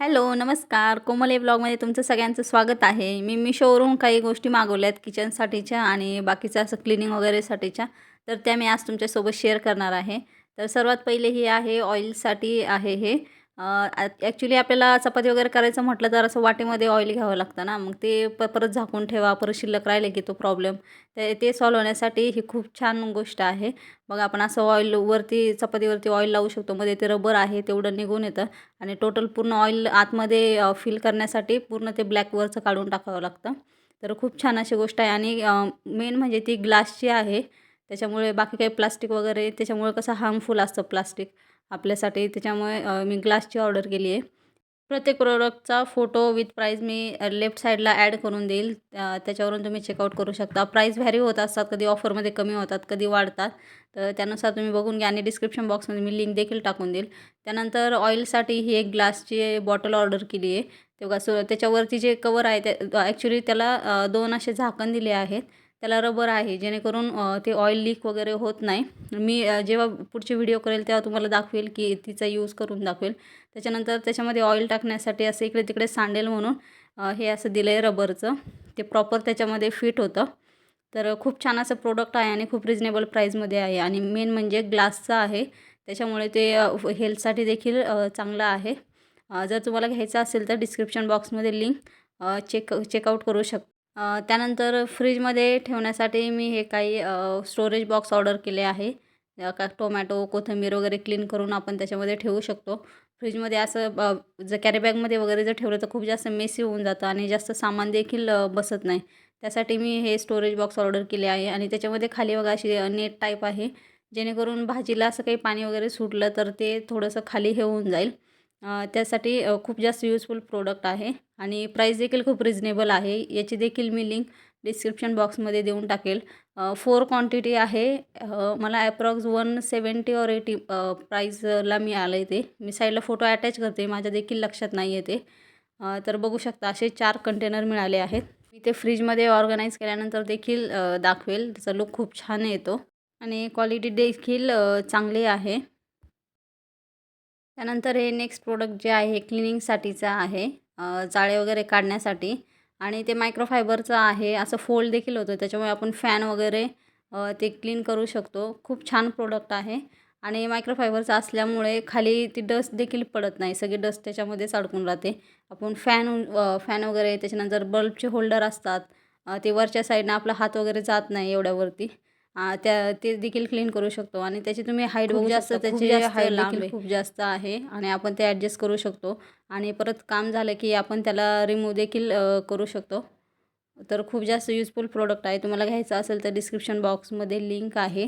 Hello नमस्कार. कोमल ए ब्लॉगमध्ये तुमचं सगळ्यांचं स्वागत आहे. मी मिशोवरून काही गोष्टी मागवल्या आहेत किचनसाठीच्या आणि बाकीचं असं क्लिनिंग वगैरेसाठीच्या तर त्या मी आज तुमच्यासोबत शेअर करणार आहे. तर सर्वात पहिले हे आहे ऑइलसाठी आहे हे. ॲक्च्युली आपल्याला चपाती वगैरे करायचं म्हटलं तर असं वाटेमध्ये ऑइल घ्यावं लागतं ना. मग ते प परत झाकून ठेवा परत शिल्लक राहिले की तो प्रॉब्लेम ते ते सॉल्व होण्यासाठी ही खूप छान गोष्ट आहे. मग आपण असं ऑइलवरती चपातीवरती ऑइल लावू शकतो. मध्ये ते रबर आहे तेवढं निघून येतं. आणि टोटल पूर्ण ऑइल आतमध्ये फिल करण्यासाठी पूर्ण ते ब्लॅकवरचं काढून टाकावं लागतं. तर खूप छान अशी गोष्ट आहे. आणि मेन म्हणजे ती ग्लासची आहे त्याच्यामुळे बाकी काही प्लास्टिक वगैरे त्याच्यामुळे कसं हार्मफुल असतं प्लास्टिक आपल्यासाठी. त्याच्यामुळे मी ग्लासची ऑर्डर केली आहे. प्रत्येक प्रोडक्टचा फोटो विथ प्राईज मी लेफ्ट साईडला ॲड करून देईल. त्याच्यावरून तुम्ही चेकआउट करू शकता. प्राईस व्हॅरी होत असतात कधी ऑफरमध्ये कमी होतात कधी वाढतात. तर त्यानुसार तुम्ही बघून घ्या आणि डिस्क्रिप्शन बॉक्समध्ये मी लिंक देखील टाकून देईल. त्यानंतर ऑइलसाठी ही एक ग्लासची बॉटल ऑर्डर केली आहे. तेव्हा सो त्याच्यावरती जे कवर आहे ते ॲक्च्युली त्याला दोन असे झाकण दिले आहेत. त्याला रबर आहे जेणेकरून ते ऑइल लीक वगैरे होत नाही. मी जेव्हा पुढचे व्हिडिओ करेल तेव्हा तुम्हाला दाखवेल की तिचा यूज करून दाखवेल. त्याच्यानंतर त्याच्यामध्ये ऑइल टाकण्यासाठी असं इकडे तिकडे सांडेल म्हणून हे असं दिलं आहे रबरचं. ते प्रॉपर त्याच्यामध्ये फिट होतं. तर खूप छान असं प्रोडक्ट आहे आणि खूप रिजनेबल प्राईजमध्ये आहे. आणि मेन म्हणजे ग्लासचं आहे. त्याच्यामुळे ते हेल्थसाठी देखील चांगलं आहे. जर तुम्हाला घ्यायचं असेल तर डिस्क्रिप्शन बॉक्समध्ये लिंक चेक चेकआउट करू शक त्यानंतर फ्रीजमध्ये ठेवण्यासाठी मी हे काही स्टोरेज बॉक्स ऑर्डर केले आहे. का टोमॅटो कोथिंबीर वगैरे क्लीन करून आपण त्याच्यामध्ये ठेवू शकतो. फ्रीजमध्ये असं जर कॅरीबॅगमध्ये वगैरे जर ठेवलं तर खूप जास्त मेसी होऊन जातं आणि जास्त सामान देखील बसत नाही. त्यासाठी मी हे स्टोरेज बॉक्स ऑर्डर केले आहे आणि त्याच्यामध्ये खाली बघा अशी नेट टाईप आहे. जेणेकरून भाजीला असं काही पाणी वगैरे सुटलं तर ते थोडंसं खाली हे होऊन जाईल. त्यासाठी खूप जास्त यूजफुल प्रोडक्ट आहे आणि प्राईस देखील खूप रिजनेबल आहे. याची देखील मी लिंक डिस्क्रिप्शन बॉक्समध्ये देऊन टाकेल. फोर क्वांटिटी आहे. मला approx one seventy or eighty प्राईजला मी आलं आहे ते. मी साईडला फोटो अटॅच करते. माझ्या देखील लक्षात नाही आहे ते तर बघू शकता असे चार कंटेनर मिळाले आहेत. मी ते फ्रीजमध्ये ऑर्गनाईज केल्यानंतर देखील दाखवेल. त्याचा लुक खूप छान येतो आणि क्वालिटी देखील चांगली आहे. त्यानंतर हे नेक्स्ट प्रोडक्ट जे आहे क्लिनिंगसाठीचं आहे जाळे वगैरे काढण्यासाठी. आणि ते मायक्रोफायबरचं आहे असं फोल्ड देखील होतं. त्याच्यामुळे आपण फॅन वगैरे ते क्लीन करू शकतो. खूप छान प्रोडक्ट आहे. आणि मायक्रोफायबरचं असल्यामुळे खाली ती डस्ट देखील पडत नाही. सगळी डस्ट त्याच्यामध्येच अडकून राहते. आपण फॅन फॅन वगैरे त्याच्यानंतर बल्बचे होल्डर असतात. ते वरच्या साईडनं आपला हात वगैरे जात नाही एवढ्यावरती. त्या ते देखील क्लीन करू शकतो आणि त्याची तुम्ही हाईट बघू जास्त त्याची हाईट देखील खूप जास्त आहे आणि आपण ते ॲडजस्ट करू शकतो. आणि परत काम झालं की आपण त्याला रिमूव्ह देखील करू शकतो. तर खूप जास्त युजफुल प्रोडक्ट आहे. तुम्हाला घ्यायचं असेल तर डिस्क्रिप्शन बॉक्समध्ये लिंक आहे.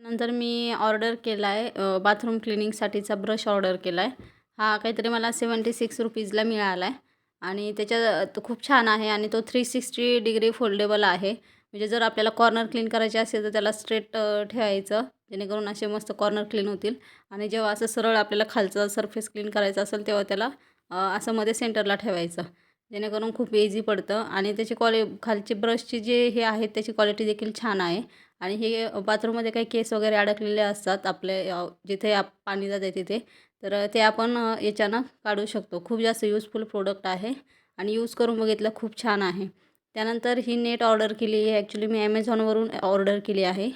नंतर मी ऑर्डर केला आहे बाथरूम क्लिनिंगसाठीचा ब्रश ऑर्डर केला आहे हा काहीतरी मला सेवन्टी सिक्स रुपीजला मिळाला आहे आणि त्याच्या खूप छान आहे आणि तो थ्री सिक्स्टी डिग्री फोल्डेबल आहे. म्हणजे जर आपल्याला कॉर्नर क्लीन करायचे असेल तर त्याला स्ट्रेट ठेवायचं. जेणेकरून असे मस्त कॉर्नर क्लीन होतील. आणि जेव्हा असं सरळ आपल्याला खालचं सरफेस क्लीन करायचं असेल तेव्हा त्याला असं मध्ये सेंटरला ठेवायचं. जेणेकरून खूप इझी पडतं. आणि त्याची क्वालि खालची ब्रशची जे हे आहेत त्याची क्वालिटी देखील छान आहे. आणि हे बाथरूममध्ये काही केस वगैरे अडकलेले असतात आपले जिथे आप पाणी जाते तिथे तर ते आपण याच्यानं काढू शकतो. खूप जास्त यूजफुल प्रोडक्ट आहे. आणि यूज करून बघितलं खूप छान आहे. त्यानंतर ही नेट ऑर्डर केली आहे ॲक्च्युली मी ॲमेझॉनवरून ऑर्डर केली आहे.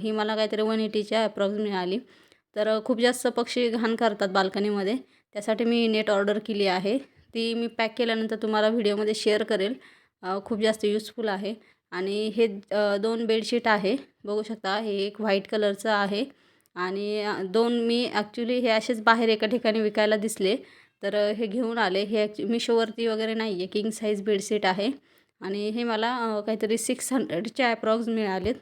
ही मला काहीतरी वन एटीच्या अप्रॉक्स मिळाली. तर खूप जास्त पक्षी घाण करतात बाल्कनीमध्ये. त्यासाठी मी नेट ऑर्डर केली आहे. ती मी पॅक केल्यानंतर तुम्हाला व्हिडिओमध्ये शेअर करेल. खूप जास्त युजफुल आहे. आणि हे दोन बेडशीट आहे. बघू शकता हे एक व्हाईट कलरचं आहे. आणि दोन मी ॲक्च्युली हे असेच बाहेर एका ठिकाणी विकायला दिसले. तर हे घेऊन आले. हे ॲक्च्यु मिशोवरती वगैरे नाही आहे किंग साईज बेडशीट आहे. आणि हे मला काहीतरी सिक्स हंड्रेडचे ॲप्रॉक्स मिळालेत.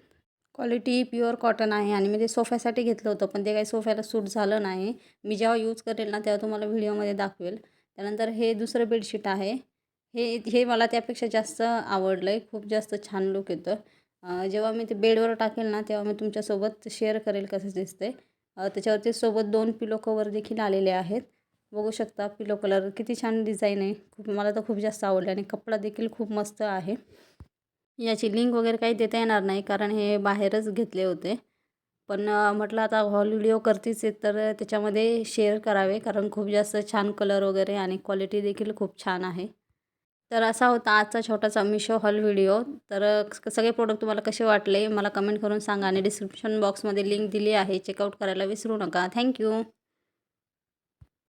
क्वालिटी प्युअर कॉटन आहे आणि मी ते सोफ्यासाठी घेतलं होतं पण ते काही सोफ्याला सूट झालं नाही. मी जेव्हा यूज करेल ना तेव्हा तुम्हाला व्हिडिओमध्ये दाखवेल. त्यानंतर हे दुसरं बेडशीट आहे. हे हे मला त्यापेक्षा जास्त आवडलं आहे खूप जास्त छान लुक येतं. जेव्हा मी ते बेडवर टाकेल ना तेव्हा मी तुमच्यासोबत शेअर करेल कसं दिसते त्याच्यावरती सोबत दोन पिलो कवर देखील आलेले आहेत. बघू शकता पिलो कलर. किती छान डिझाईन आहे. खूप मला तर खूप जास्त आवडलं आणि कपडा देखील खूप मस्त आहे. याची लिंक वगैरे काही देता येणार नाही कारण हे बाहेरच घेतले होते. पण म्हटलं आता हॉल व्हिडिओ करतीच आहे तर त्याच्यामध्ये शेअर करावे कारण खूप जास्त छान कलर वगैरे आणि क्वालिटी देखील खूप छान आहे. तर असा होता आजचा छोटासा मिशो हॉल व्हिडिओ तर सगळे प्रोडक्ट तुम्हाला कसे वाटले मला कमेंट करून सांगा आणि डिस्क्रिप्शन बॉक्समध्ये लिंक दिली आहे. चेकआउट करायला विसरू नका. थँक्यू